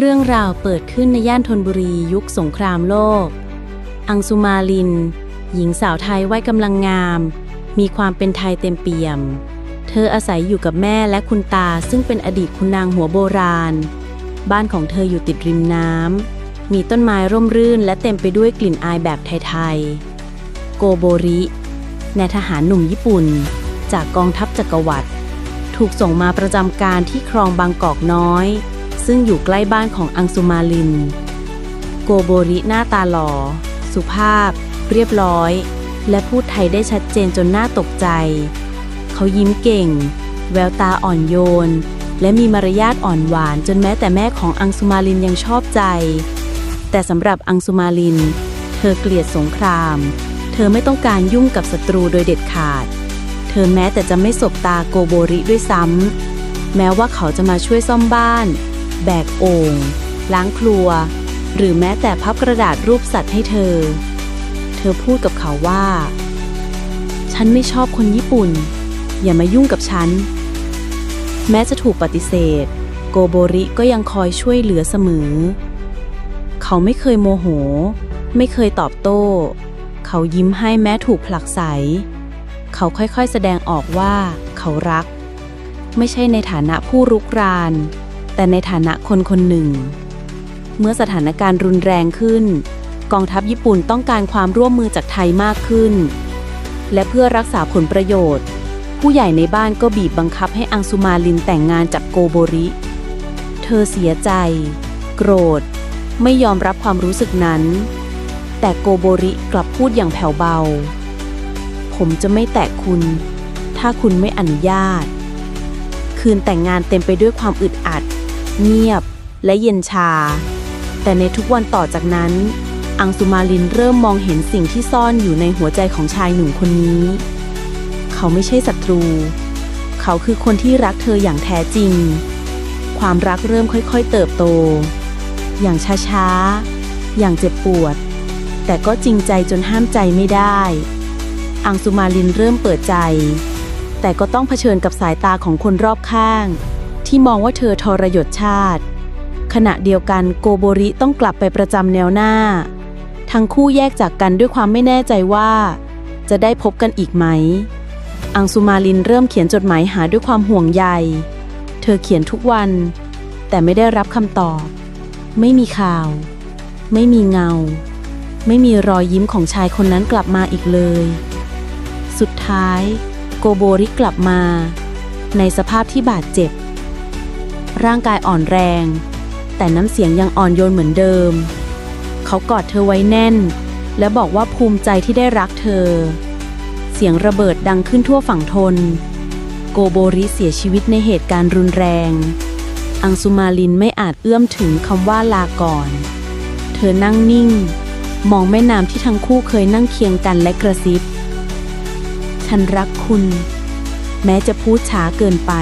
เรื่องราวเปิดขึ้นในย่านธนบุรียุคสงครามโลก อังสุมาลิน หญิงสาวไทยวัยกำลังงาม มีความเป็นไทยเต็มเปี่ยม เธออาศัยอยู่กับแม่และคุณตาซึ่งเป็นอดีตคุณนางหัวโบราณ บ้านของเธออยู่ติดริมน้ำ มีต้นไม้ร่มรื่นและเต็มไปด้วยกลิ่นอายแบบไทยๆ โกโบรินายทหารหนุ่มญี่ปุ่น จากกองทัพจักรวรรดิถูกส่งมาประจำการที่คลองบางกอกน้อย ซึ่งอยู่ใกล้บ้านของอังสุมาลิน โกโบริหน้าตาหล่อสุภาพ เรียบร้อย และพูดไทยได้ชัดเจนจนน่าตกใจ เขายิ้มเก่ง แววตาอ่อนโยน และมีมารยาทอ่อนหวานจนแม้แต่แม่ของอังสุมาลินยังชอบใจ แต่สำหรับอังสุมาลิน เธอเกลียดสงคราม เธอไม่ต้องการยุ่งกับศัตรูโดยเด็ดขาด เธอแม้แต่จะไม่สบตาโกโบริด้วยซ้ำแม้ว่าเขาจะมาช่วยซ่อมบ้าน แบกโอ่งล้างครัว หรือแม้แต่พับกระดาษรูปสัตว์ให้เธอ เธอพูดกับเขาว่า ฉันไม่ชอบคนญี่ปุ่น อย่ามายุ่งกับฉัน แม้จะถูกปฏิเสธ โกโบริก็ยังคอยช่วยเหลือเสมอ เขาไม่เคยโมโห ไม่เคยตอบโต้ เขายิ้มให้แม้ถูกผลักไส เขาค่อยๆแสดงออกว่าเขารัก ไม่ใช่ในฐานะผู้รุกราน แต่ในฐานะคนคนหนึ่ง เมื่อสถานการณ์รุนแรงขึ้น กองทัพญี่ปุ่นต้องการความร่วมมือจากไทยมากขึ้น และเพื่อรักษาผลประโยชน์ ผู้ใหญ่ในบ้านก็บีบบังคับให้อังสุมาลินแต่งงานจากโกโบริ เธอเสียใจ โกรธ ไม่ยอมรับความรู้สึกนั้น แต่โกโบริกลับพูดอย่างแผ่วเบา ผมจะไม่แตะคุณ ถ้าคุณไม่อนุญาตคืนแต่งงานเต็มไปด้วยความอึดอัด เงียบและเย็นชา แต่ในทุกวันต่อจากนั้น อังสุมาลินเริ่มมองเห็นสิ่งที่ซ่อนอยู่ในหัวใจของชายหนุ่มคนนี้ เขาไม่ใช่ศัตรู เขาคือคนที่รักเธออย่างแท้จริง ความรักเริ่มค่อยๆ เติบโต อย่างช้าๆ อย่างเจ็บปวด แต่ก็จริงใจจนห้ามใจไม่ได้ อังสุมาลินเริ่มเปิดใจ แต่ก็ต้องเผชิญกับสายตาของคนรอบข้าง ที่มองว่าเธอทรยศชาติ ขณะเดียวกันโกโบริต้องกลับไปประจำแนวหน้า ทั้งคู่แยกจากกันด้วยความไม่แน่ใจว่า จะได้พบกันอีกไหม อังสุมาลินเริ่มเขียนจดหมายหาด้วยความห่วงใย เธอเขียนทุกวัน แต่ไม่ได้รับคำตอบ ไม่มีข่าว ไม่มีเงา ไม่มีรอยยิ้มของชายคนนั้นกลับมาอีกเลย สุดท้าย โกโบริกลับมา ในสภาพที่บาดเจ็บ ร่างกายอ่อนแรง แต่น้ำเสียงยังอ่อนโยนเหมือนเดิม เขากอดเธอไว้แน่น และบอกว่าภูมิใจที่ได้รักเธอ เสียงระเบิดดังขึ้นทั่วฝั่งทน โกโบริเสียชีวิตในเหตุการณ์รุนแรง อังสุมาลินไม่อาจเอื้อมถึงคำว่าลาก่อน เธอนั่งนิ่ง มองแม่น้ำที่ทั้งคู่เคยนั่งเคียงกันและกระซิบ ฉันรักคุณ แม้จะพูดช้าเกินไป